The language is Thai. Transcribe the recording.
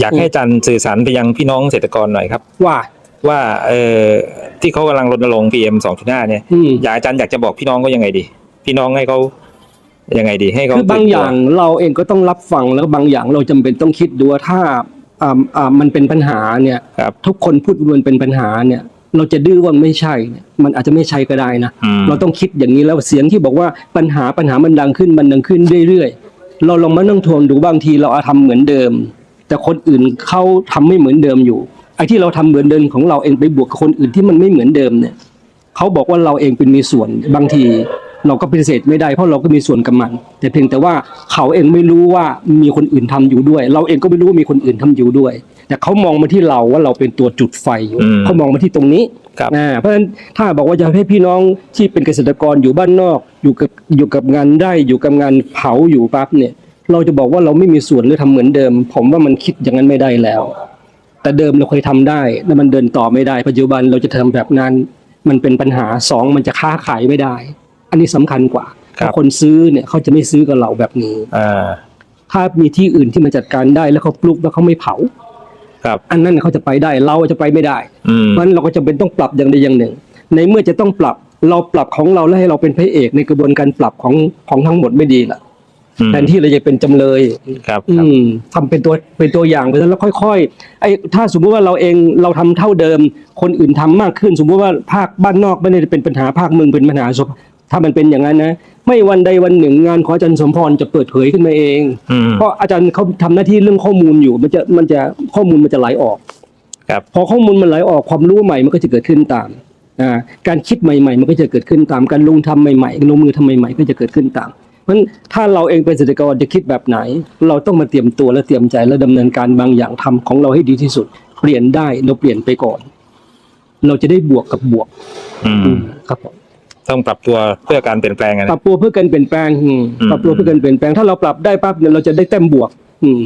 อยากให้อาจารย์สื่อสารไปยังพี่น้องเกษตรกรหน่อยครับ ว่าว่าเออที่เขากำลังรณรงค์ PM 2.5เนี่ย อืม อยากอาจารย์อยากจะบอกพี่น้องก็ยังไงดี พี่น้องให้เขายังไงดี ให้เขาคือบางอย่างเราเองก็ต้องรับฟังแล้วบางอย่างเราจำเป็นต้องคิดดูว่าถ้าอ่าอ่ามันเป็นปัญหาเนี่ย ครับ ทุกคนพูดว่ามันเป็นปัญหาเนี่ย เราจะดื้อว่าไม่ใช่เนี่ยมันอาจจะไม่ใช่ก็ได้นะ อืม เราต้องคิดอย่างนี้แล้วเสียงที่บอกว่าปัญหาปัญหามันดังขึ้นมันดังขึ้นเรื่อยๆ เราลองมานั่งทวนดูบางทีเราอาจทำเหมือนเดิม แต่คนอื่นเขาทำไม่เหมือนเดิมอยู่ไอ้ที่เราทำเหมือนเดิมของเราเองไปบวกกับคนอื่นที่มันไม่เหมือนเดิมเนี่ยเขาบอกว่าเราเองเป็นมีส่วนบางที เราก็ปฏิเสธไม่ได้เพราะเราก็มีส่วนกับมัน แต่เพียงแต่ว่าเขาเองไม่รู้ว่ามีคนอื่นทำอยู่ด้วย เราเองก็ไม่รู้ว่ามีคนอื่นทำอยู่ด้วย แต่เขามองมาที่เราว่าเราเป็นตัวจุดไฟอยู่อืมเขามองมาที่ตรงนี้ครับอ่าเพราะฉะนั้นถ้าบอกว่าจะให้พี่น้องที่เป็นเกษตรกรอยู่บ้านนอก อยู่กับอยู่กับงานได้อยู่กับงานเผาอยู่ปั๊บเนี่ย เราจะบอกว่าเราไม่มีส่วนหรือทำเหมือนเดิม ผมว่ามันคิดอย่างนั้นไม่ได้แล้ว แต่เดิมเราเคยทำได้แล้วมันเดินต่อไม่ได้ ปัจจุบันเราจะทำแบบนั้น มันเป็นปัญหาสองมันจะค้าขายไม่ได้ อันนี้สำคัญกว่าครับถ้าคนซื้อเนี่ยเขาจะไม่ซื้อกับเราแบบนี้อ่าถ้ามีที่อื่นที่มันจัดการได้แล้วเขาปลูกแล้วเขาไม่เผาครับอันนั้นเขาจะไปได้เราจะไปไม่ได้อืมเพราะฉะนั้นเราก็จะเป็นต้องปรับอย่างใดอย่างหนึ่ง ในเมื่อจะต้องปรับเราปรับของเราแล้วให้เราเป็นพระเอกในกระบวนการปรับของของทั้งหมดไม่ดีล่ะอืม แทนที่เราจะเป็นจำเลยครับอืครับมทำเป็นตัวเป็นตัวอย่างไปแล้วค่อยๆไอ้ถ้าสมมุติว่าเราเองเราทำเท่าเดิม คนอื่นทำมากขึ้น สมมุติว่าภาคบ้านนอกไม่ได้เป็นปัญหาภาคเมืองเป็นปัญหาถ้ามันเป็นอย่างนั้นนะ ไม่วันใดวันหนึ่งงานของอาจารย์สมพรจะเปิดเผยขึ้นมาเองอืมเพราะอาจารย์เขาทำหน้าที่เรื่องข้อมูลอยู่ มันจะมันจะข้อมูลมันจะไหลออกครับพอข้อมูลมันไหลออกความรู้ใหม่มันก็จะเกิดขึ้นตามอ่าการคิดใหม่ๆ มันก็จะเกิดขึ้นตามการลงทำใหม่ๆลงมือทำใหม่ๆก็จะเกิดขึ้นตาม เพราะฉะนั้นถ้าเราเองเป็นเกษตรกรจะคิดแบบไหน เราต้องมาเตรียมตัวและเตรียมใจและดำเนินการบางอย่างทำของเราให้ดีที่สุด เปลี่ยนได้เราเปลี่ยนไปก่อน เราจะได้บวกกับบวก อืมอืมครับผมต้องปรับตัวเพื่อการเปลี่ยนแปลงอะปนะรับตัวเพื่อการเปลี่ยนแปลงอืมอืมปรับตัวเพื่อการเปลี่ยนแปลงถ้าเราปรับได้ปั๊บเนี่ยเราจะได้แต้มบวก อืม